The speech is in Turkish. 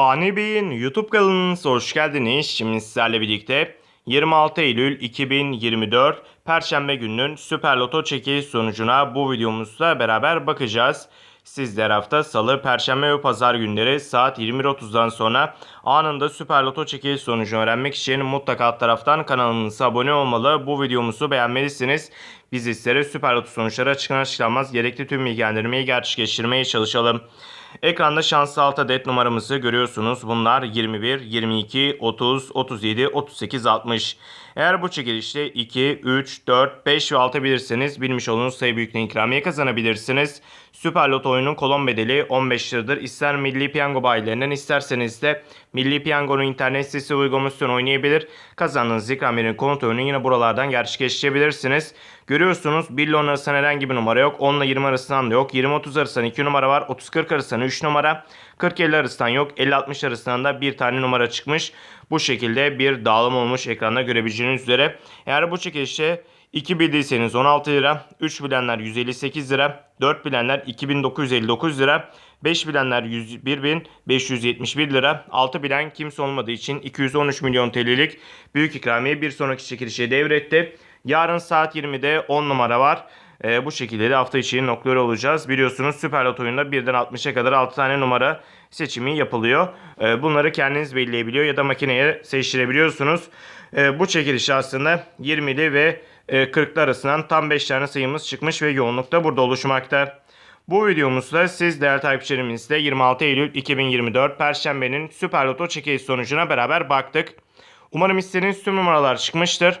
Fani Bey'in YouTube kanalınıza hoş geldiniz. Şimdi sizlerle birlikte 26 Eylül 2024 Perşembe gününün Süper Loto çekiliş sonucuna bu videomuzda beraber bakacağız. Sizler hafta Salı, Perşembe ve Pazar günleri saat 21.30'dan sonra anında Süper Loto çekiliş sonucunu öğrenmek için mutlaka alt taraftan kanalımıza abone olmalı. Bu videomuzu beğenmelisiniz. Biz sizlere Süper Loto sonuçları açıklanır açıklanmaz gerekli tüm bilgilendirmeyi gerçekleştirmeye çalışalım. Ekranda şanslı alt adet numaramızı görüyorsunuz. Bunlar 21, 22, 30, 37, 38, 60. Eğer bu çekilişte 2, 3, 4, 5 ve 6 bilirseniz bilmiş olduğunuz sayı büyüklüğüne ikramiye kazanabilirsiniz. Süper Loto oyunun kolon bedeli 15 liradır. İster Milli Piyango bayilerinden isterseniz de Milli Piyango'nun internet sitesi uygulamasını oynayabilir. Kazandığınız ikramiyenin konut oyunu yine buralardan gerçekleştirebilirsiniz. Görüyorsunuz 1 ile 10 arasında herhangi bir numara yok. 10 ile 20 arasından da yok. 20-30 arasından 2 numara var. 30-40 arasından 3 numara. 40-50 arasından yok. 50-60 arasından da bir tane numara çıkmış. Bu şekilde bir dağılım olmuş ekranda görebileceğiniz üzere. Eğer bu çekilişte 2 bildiyseniz 16 lira, 3 bilenler 158 lira, 4 bilenler 2959 lira, 5 bilenler 11571 lira, 6 bilen kimse olmadığı için 213 milyon TL'lik büyük ikramiye bir sonraki çekilişe devretti. Yarın saat 20'de 10 numara var. Ee, bu şekilde de hafta içi noktaları olacağız. Biliyorsunuz Süper Lot oyunda 1'den 60'a kadar 6 tane numara seçimi yapılıyor. Ee, bunları kendiniz belirleyebiliyor ya da makineye seçtirebiliyorsunuz. Ee, bu çekiliş aslında 20'li ve e, 40'lı arasından tam 5 tane sayımız çıkmış ve yoğunlukta burada oluşmakta. Bu videomuzda siz değerli takipçilerimizle 26 Eylül 2024 Perşembe'nin Süper Loto çekiliş sonucuna beraber baktık. Umarım istediğiniz tüm numaralar çıkmıştır.